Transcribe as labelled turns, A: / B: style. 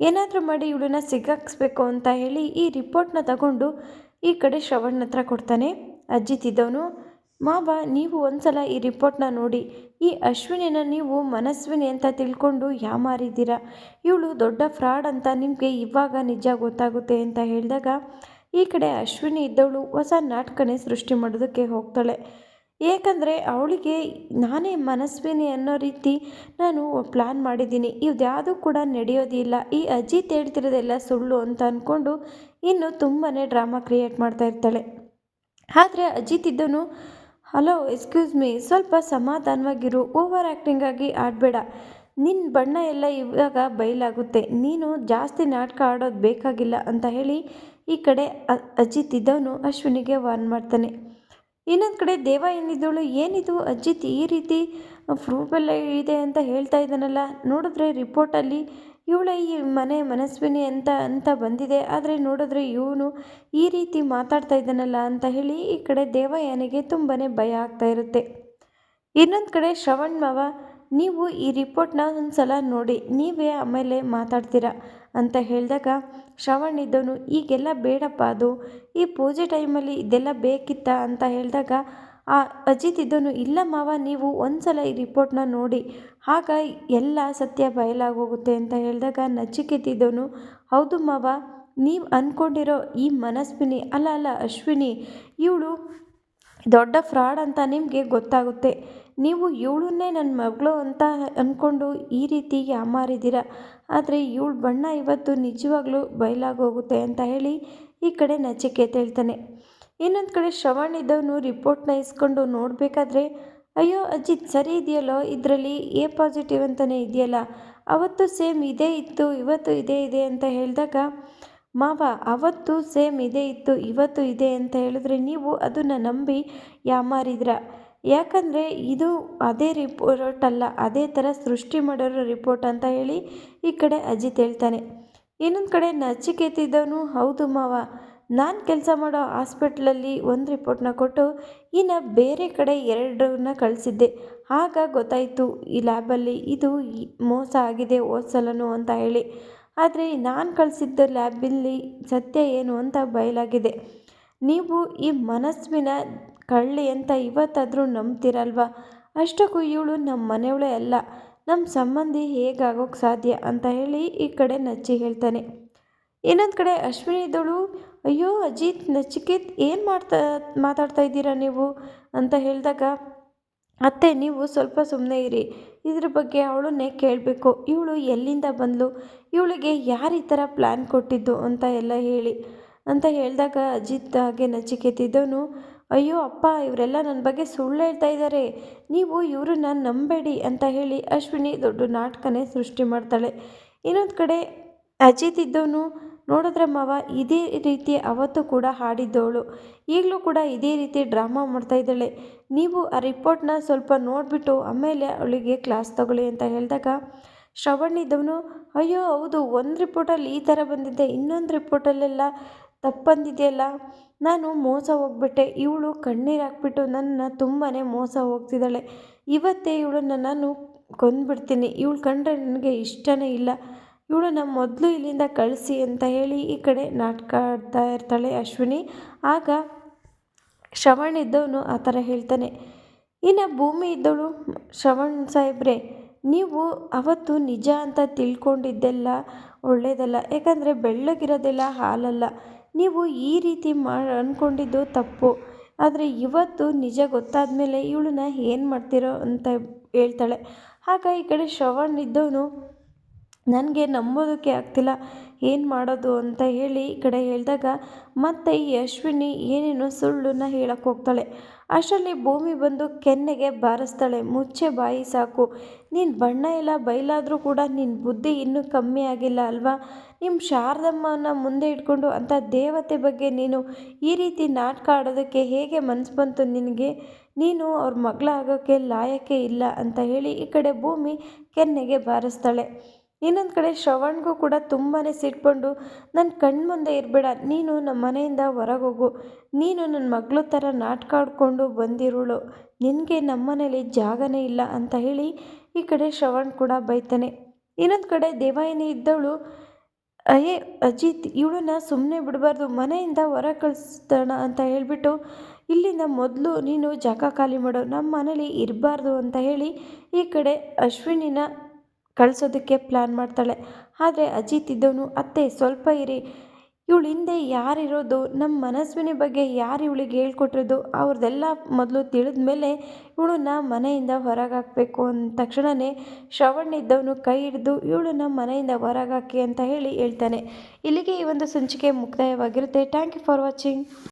A: ಏನಾದರೂ ಮಾಡಿ ಇವಳನ್ನ ಸಿಗಾಕ್ಸ್ಬೇಕು ಅಂತ ಹೇಳಿ ಈ ರಿಪೋರ್ಟ್ನ ತಗೊಂಡು ಈ ಕಡೆ ಶ್ರವಣ್ ಹತ್ರ ಕೊಡ್ತಾನೆ. ಅಜಿತ್ ಇದ್ದವನು ಮಾವ, ನೀವು ಒಂದ್ಸಲ ಈ ರಿಪೋರ್ಟ್ನ ನೋಡಿ. ಈ ಅಶ್ವಿನಿನ ನೀವು ಮನಸ್ವಿನಿ ಅಂತ ತಿಳ್ಕೊಂಡು ಯಾಮಾರಿದ್ದೀರಾ ಇವಳು ದೊಡ್ಡ ಫ್ರಾಡ್ ಅಂತ ನಿಮಗೆ ಇವಾಗ ನಿಜ ಗೊತ್ತಾಗುತ್ತೆ ಅಂತ ಹೇಳಿದಾಗ ಈ ಕಡೆ ಅಶ್ವಿನಿ ಇದ್ದವಳು ಹೊಸ ನಾಟಕನೇ ಸೃಷ್ಟಿ ಮಾಡೋದಕ್ಕೆ ಹೋಗ್ತಾಳೆ. ಏಕೆಂದರೆ ಅವಳಿಗೆ ನಾನೇ ಮನಸ್ವಿನಿ ಅನ್ನೋ ರೀತಿ ನಾನು ಪ್ಲ್ಯಾನ್ ಮಾಡಿದ್ದೀನಿ. ಇದ್ಯಾವುದೂ ಕೂಡ ನಡೆಯೋದಿಲ್ಲ. ಈ ಅಜಿತ್ ಹೇಳ್ತಿರೋದೆಲ್ಲ ಸುಳ್ಳು ಅಂತ ಅಂದ್ಕೊಂಡು ಇನ್ನು ತುಂಬಾ ಡ್ರಾಮಾ ಕ್ರಿಯೇಟ್ ಮಾಡ್ತಾ ಇರ್ತಾಳೆ. ಆದರೆ ಅಜಿತ್ ಇದ್ದನು ಹಲೋ ಎಕ್ಸ್ಕ್ಯೂಸ್ ಮೀ ಸ್ವಲ್ಪ ಸಮಾಧಾನವಾಗಿರು. ಓವರ್ ಆ್ಯಕ್ಟಿಂಗಾಗಿ ಆಡಬೇಡ. ನಿನ್ನ ಬಣ್ಣ ಎಲ್ಲ ಇವಾಗ ಬಯಲಾಗುತ್ತೆ ನೀನು ಜಾಸ್ತಿ ನಾಟಕ ಆಡೋದು ಬೇಕಾಗಿಲ್ಲ ಅಂತ ಹೇಳಿ ಈ ಕಡೆ ಅಜಿತ್ ಇದ್ದವನು ಅಶ್ವಿನಿಗೆ ವಾರ್ನ್ ಮಾಡ್ತಾನೆ. ಇನ್ನೊಂದು ಕಡೆ, ದೇವ ಏನಿದ್ದಳು? ಏನಿದು? ಅಜಿತ್ ಈ ರೀತಿ ಪ್ರೂಫೆಲ್ಲ ಇದೆ ಅಂತ ಹೇಳ್ತಾ ಇದ್ದಾನಲ್ಲ. ನೋಡಿದ್ರೆ ರಿಪೋರ್ಟಲ್ಲಿ ಇವಳ ಈ ಮನೆ ಮನಸ್ವಿನಿ ಅಂತ ಅಂತ ಬಂದಿದೆ. ಆದರೆ ನೋಡಿದ್ರೆ ಇವನು ಈ ರೀತಿ ಮಾತಾಡ್ತಾ ಇದ್ದಾನಲ್ಲ ಅಂತ ಹೇಳಿ ಈ ಕಡೆ ದೇವಯಾನಿಗೆ ತುಂಬಾ ಭಯ ಆಗ್ತಾ ಇರುತ್ತೆ. ಇನ್ನೊಂದು ಕಡೆ ಶ್ರವಣ್ ಮಾವ ನೀವು ಈ ರಿಪೋರ್ಟ್ನ ಒಂದು ಸಲ ನೋಡಿ, ನೀವೇ ಆಮೇಲೆ ಮಾತಾಡ್ತೀರಾ? ಅಂತ ಹೇಳಿದಾಗ ಶ್ರವಣ್ ಇದ್ದವನು, ಈಗೆಲ್ಲ ಬೇಡಪ್ಪ ಅದು. ಈ ಪೂಜೆ ಟೈಮಲ್ಲಿ ಇದೆಲ್ಲ ಬೇಕಿತ್ತ? ಅಂತ ಹೇಳಿದಾಗ, ಆ ಅಜಿತ್ ಇದ್ದವನು, ಇಲ್ಲ ಮಾವ, ನೀವು ಒಂದು ಸಲ ಈ ರಿಪೋರ್ಟ್ನ ನೋಡಿ. ಆಗ ಎಲ್ಲ ಸತ್ಯ ಬಯಲಾಗೋಗುತ್ತೆ. ಅಂತ ಹೇಳಿದಾಗ ನಚಿಕೆತಿದ್ದವನು ಹೌದು ಮಾವ, ನೀವು ಅಂದ್ಕೊಂಡಿರೋ ಈ ಮನಸ್ವಿನಿ, ಅಲ್ಲ ಅಲ್ಲ, ಅಶ್ವಿನಿ, ಇವಳು ದೊಡ್ಡ ಫ್ರಾಡ್ ಅಂತ ನಿಮಗೆ ಗೊತ್ತಾಗುತ್ತೆ. ನೀವು ಇವಳನ್ನೇ ನನ್ನ ಮಗಳು ಅಂತ ಅಂದ್ಕೊಂಡು ಈ ರೀತಿ ಯಾಮಾರಿದ್ದೀರ ಆದರೆ ಇವಳ ಬಣ್ಣ ಇವತ್ತು ನಿಜವಾಗ್ಲೂ ಬಯಲಾಗೋಗುತ್ತೆ ಅಂತ ಹೇಳಿ ಈ ಕಡೆ ನಚಿಕೇತ ಹೇಳ್ತಾನೆ. ಇನ್ನೊಂದು ಕಡೆ ಶ್ರವಣ್ ಇದ್ದವನು ರಿಪೋರ್ಟ್ನ ಇಸ್ಕೊಂಡು ನೋಡಬೇಕಾದ್ರೆ, ಅಯ್ಯೋ ಅಜಿತ್ ಸರಿ ಇದೆಯಲ್ಲೋ? ಇದರಲ್ಲಿ ಎ ಪಾಸಿಟಿವ್ ಅಂತಲೇ ಇದೆಯಲ್ಲ? ಅವತ್ತು ಸೇಮ್ ಇದೇ ಇತ್ತು, ಇವತ್ತು ಇದೇ ಇದೆ ಅಂತ ಹೇಳಿದಾಗ ಮಾವ, ಅವತ್ತು ಸೇಮ್ ಇದೇ ಇತ್ತು, ಇವತ್ತು ಇದೆ ಅಂತ ಹೇಳಿದ್ರೆ ನೀವು ಅದನ್ನು ನಂಬಿ ಯಾಮಾರಿದ್ರ? ಯಾಕಂದರೆ ಇದು ಅದೇ ರಿಪೋರ್ಟ್ ಅಲ್ಲ, ಅದೇ ಥರ ಸೃಷ್ಟಿ ಮಾಡೋರು ರಿಪೋರ್ಟ್ ಅಂತ ಹೇಳಿ ಈ ಕಡೆ ಅಜಿತ್ ಹೇಳ್ತಾನೆ. ಇನ್ನೊಂದು ಕಡೆ ನಚಿಕೇತಿದ್ದವನು ಹೌದು ಮಾವ, ನಾನು ಕೆಲಸ ಮಾಡೋ ಹಾಸ್ಪಿಟ್ಲಲ್ಲಿ ಒಂದು ರಿಪೋರ್ಟ್ನ ಕೊಟ್ಟು ಇನ್ನು ಬೇರೆ ಕಡೆ ಎರಡನ್ನ ಕಳಿಸಿದ್ದೆ. ಆಗ ಗೊತ್ತಾಯಿತು, ಈ ಲ್ಯಾಬಲ್ಲಿ ಇದು ಮೋಸ ಆಗಿದೆ ಹೋದ್ಸಲನು ಅಂತ ಹೇಳಿ. ಆದರೆ ನಾನು ಕಳಿಸಿದ್ದ ಲ್ಯಾಬಲ್ಲಿ ಸತ್ಯ ಏನು ಅಂತ ಬಯಲಾಗಿದೆ. ನೀವು ಈ ಮನಸ್ವಿನ ಕಳ್ಳಿ ಅಂತ ಇವತ್ತಾದರೂ ನಂಬ್ತಿರಲ್ವ? ಅಷ್ಟಕ್ಕೂ ಇವಳು ನಮ್ಮ ಮನೆಯವಳೇ ಅಲ್ಲ. ನಮ್ಮ ಸಂಬಂಧಿ ಹೇಗಾಗೋಕ್ಕೆ ಸಾಧ್ಯ ಅಂತ ಹೇಳಿ ಈ ಕಡೆ ನಚ್ಚಿ ಹೇಳ್ತಾನೆ. ಇನ್ನೊಂದು ಕಡೆ ಅಶ್ವಿನಿ ಇದ್ದಳು ಅಯ್ಯೋ ಅಜಿತ್, ನಚಿಕೇತ್ ಏನು ಮಾಡ್ತಾ, ಮಾತಾಡ್ತಾ ಇದ್ದೀರಾ ನೀವು? ಅಂತ ಹೇಳಿದಾಗ, ಅತ್ತೆ, ನೀವು ಸ್ವಲ್ಪ ಸುಮ್ಮನೆ ಇರಿ. ಇದ್ರ ಬಗ್ಗೆ ಅವಳನ್ನೇ ಕೇಳಬೇಕು. ಇವಳು ಎಲ್ಲಿಂದ ಬಂದಳು ಇವಳಿಗೆ ಯಾರು ಈ ಥರ ಪ್ಲ್ಯಾನ್ ಕೊಟ್ಟಿದ್ದು ಅಂತ ಎಲ್ಲ ಹೇಳಿ. ಅಂತ ಹೇಳಿದಾಗ ಅಜಿತ್ ಹಾಗೆ ನಚಿಕೇತಿದ್ದವನು ಅಯ್ಯೋ ಅಪ್ಪ, ಇವರೆಲ್ಲ ನನ್ನ ಬಗ್ಗೆ ಸುಳ್ಳು ಹೇಳ್ತಾ ಇದ್ದಾರೆ ನೀವು ಇವರನ್ನ ನಂಬೇಡಿ ಅಂತ ಹೇಳಿ ಅಶ್ವಿನಿ ದೊಡ್ಡ ನಾಟಕನೇ ಸೃಷ್ಟಿ ಮಾಡ್ತಾಳೆ. ಇನ್ನೊಂದು ಕಡೆ ಅಜಿತ್ ಇದ್ದವನು ನೋಡಿದ್ರೆ ಮಾವ, ಇದೇ ರೀತಿ ಅವತ್ತು ಕೂಡ ಹಾಡಿದ್ದವಳು. ಈಗಲೂ ಕೂಡ ಇದೇ ರೀತಿ ಡ್ರಾಮಾ ಮಾಡ್ತಾ ಇದ್ದಾಳೆ. ನೀವು ಆ ರಿಪೋರ್ಟ್ನ ಸ್ವಲ್ಪ ನೋಡಿಬಿಟ್ಟು ಆಮೇಲೆ ಅವಳಿಗೆ ಕ್ಲಾಸ್ ತಗೊಳ್ಳಿ ಅಂತ ಹೇಳಿದಾಗ ಶ್ರವಣ್ ಇದ್ದವನು ಅಯ್ಯೋ, ಹೌದು, ಒಂದು ರಿಪೋರ್ಟಲ್ಲಿ ಈ ಥರ ಬಂದಿದ್ದೆ ಇನ್ನೊಂದು ರಿಪೋರ್ಟಲ್ಲೆಲ್ಲ ತಪ್ಪು ಬಂದಿದೆಯಲ್ಲ? ನಾನು ಮೋಸ ಹೋಗ್ಬಿಟ್ಟೆ. ಇವಳು ಕಣ್ಣೀರು ಹಾಕ್ಬಿಟ್ಟು ನನ್ನ ತುಂಬಾ ಮೋಸ ಹೋಗ್ತಿದ್ದಾಳೆ. ಇವತ್ತೇ ಇವಳನ್ನ ನಾನು ಕೊಂದ್ಬಿಡ್ತೀನಿ. ಇವಳು ಕಂಡ್ರೆ ನನಗೆ ಇಷ್ಟನೇ ಇಲ್ಲ. ಇವಳನ್ನ ಮೊದಲು ಇಲ್ಲಿಂದ ಕಳಿಸಿ ಅಂತ ಹೇಳಿ ಈ ಕಡೆ ನಾಟಕ ಆಡ್ತಾ ಇರ್ತಾಳೆ ಅಶ್ವಿನಿ. ಆಗ ಶ್ರವಣ್ ಇದ್ದವನು ಆ ಥರ ಹೇಳ್ತಾನೆ, ಇನ್ನು ಭೂಮಿ ಇದ್ದವಳು ಶ್ರವಣ್ ಸಾಹೇಬ್ರೆ, ನೀವು ಅವತ್ತು ನಿಜ ಅಂತ ತಿಳ್ಕೊಂಡಿದ್ದೆಲ್ಲ ಒಳ್ಳೆಯದಲ್ಲ ಯಾಕಂದರೆ ಬೆಳ್ಳಗಿರೋದೆಲ್ಲ ಹಾಲಲ್ಲ. ನೀವು ಈ ರೀತಿ ಮಾ ಅಂದ್ಕೊಂಡಿದ್ದು ತಪ್ಪು. ಆದರೆ ಇವತ್ತು ನಿಜ ಗೊತ್ತಾದ ಮೇಲೆ ಇವಳನ್ನ ಏನು ಮಾಡ್ತಿರೋ ಅಂತ ಹೇಳ್ತಾಳೆ. ಆಗ ಈ ಕಡೆ ಶ್ರವಣ್ ಇದ್ದವನು ನನಗೆ ನಂಬೋದಕ್ಕೆ ಆಗ್ತಿಲ್ಲ. ಏನು ಮಾಡೋದು ಅಂತ ಹೇಳಿ ಈ ಕಡೆ ಹೇಳಿದಾಗ, ಮತ್ತೆ ಈ ಅಶ್ವಿನಿ ಏನೇನೋ ಸುಳ್ಳನ್ನು ಹೇಳಕ್ಕೆ ಹೋಗ್ತಾಳೆ. ಅಷ್ಟರಲ್ಲಿ ಭೂಮಿ ಬಂದು ಕೆನ್ನೆಗೆ ಬಾರಿಸ್ತಾಳೆ. ಮುಚ್ಚೆ ಬಾಯಿ ಸಾಕು. ನೀನು ಬಣ್ಣ ಎಲ್ಲ ಬಯಲಾದರೂ ಕೂಡ ನಿನ್ನ ಬುದ್ಧಿ ಇನ್ನೂ ಕಮ್ಮಿ ಆಗಿಲ್ಲ ಅಲ್ವಾ? ನಿಮ್ಮ ಶಾರದಮ್ಮನ ಮುಂದೆ ಇಟ್ಕೊಂಡು ಅಂಥ ದೇವತೆ ಬಗ್ಗೆ ನೀನು ಈ ರೀತಿ ನಾಟಕ ಆಡೋದಕ್ಕೆ ಹೇಗೆ ಮನಸ್ಸು ಬಂತು ನಿನಗೆ? ನೀನು ಅವ್ರ ಮಗಳಾಗೋಕ್ಕೆ ಲಾಯಕ್ಕೆ ಇಲ್ಲ ಅಂತ ಹೇಳಿ ಈ ಕಡೆ ಭೂಮಿ ಕೆನ್ನೆಗೆ ಬಾರಿಸ್ತಾಳೆ. ಇನ್ನೊಂದು ಕಡೆ ಶ್ರವಣ್ಗೂ ಕೂಡ ತುಂಬಾ ಸಿಟ್ಕೊಂಡು ನನ್ನ ಕಣ್ಮುಂದೆ ಇರಬೇಡ, ನೀನು ನಮ್ಮ ಮನೆಯಿಂದ ಹೊರಗೆ ಹೋಗು ನೀನು ನನ್ನ ಮಗಳು ಥರ ನಾಟಕ ಆಡಿಕೊಂಡು ಬಂದಿರೋಳು. ನಿನಗೆ ನಮ್ಮ ಮನೇಲಿ ಜಾಗನೇ ಇಲ್ಲ ಅಂತ ಹೇಳಿ ಈ ಕಡೆ ಶ್ರವಣ್ ಕೂಡ ಬೈತಾನೆ. ಇನ್ನೊಂದು ಕಡೆ ದೇವಾಯಿನಿ ಇದ್ದವಳು ಅಯ್ಯೇ ಅಜಿತ್, ಇವಳನ್ನ ಸುಮ್ಮನೆ ಬಿಡಬಾರ್ದು, ಮನೆಯಿಂದ ಹೊರ ಕಳಿಸ್ತಾಣ ಅಂತ ಹೇಳಿಬಿಟ್ಟು, ಇಲ್ಲಿಂದ ಮೊದಲು ನೀನು ಜಾಗ ಖಾಲಿ ಮಾಡು ನಮ್ಮ ಮನೇಲಿ ಇರಬಾರ್ದು ಅಂತ ಹೇಳಿ ಈ ಕಡೆ ಅಶ್ವಿನಿನ ಕಳಿಸೋದಕ್ಕೆ ಪ್ಲ್ಯಾನ್ ಮಾಡ್ತಾಳೆ. ಆದರೆ ಅಜಿತ್ ಇದ್ದವನು ಅತ್ತೆ ಸ್ವಲ್ಪ ಇರಿ. ಇವಳು ಹಿಂದೆ ಯಾರಿರೋದು ನಮ್ಮ ಮನಸ್ವಿನಿ ಬಗ್ಗೆ ಯಾರು ಇವಳಿಗೆ ಹೇಳ್ಕೊಟ್ಟಿರೋದು ಅವ್ರದ್ದೆಲ್ಲ ಮೊದಲು ತಿಳಿದ ಮೇಲೆ ಇವಳನ್ನ ಮನೆಯಿಂದ ಹೊರಗಾಕಬೇಕು. ಅಂದ ತಕ್ಷಣವೇ ಶ್ರವಣ್ ಇದ್ದವನು ಕೈ ಹಿಡಿದು ಇವಳನ್ನ ಮನೆಯಿಂದ ಹೊರಗಾಕಿ ಅಂತ ಹೇಳಿ ಹೇಳ್ತಾನೆ. ಇಲ್ಲಿಗೆ ಈ ಒಂದು ಸಂಚಿಕೆ ಮುಕ್ತಾಯವಾಗಿರುತ್ತೆ. Thank you for watching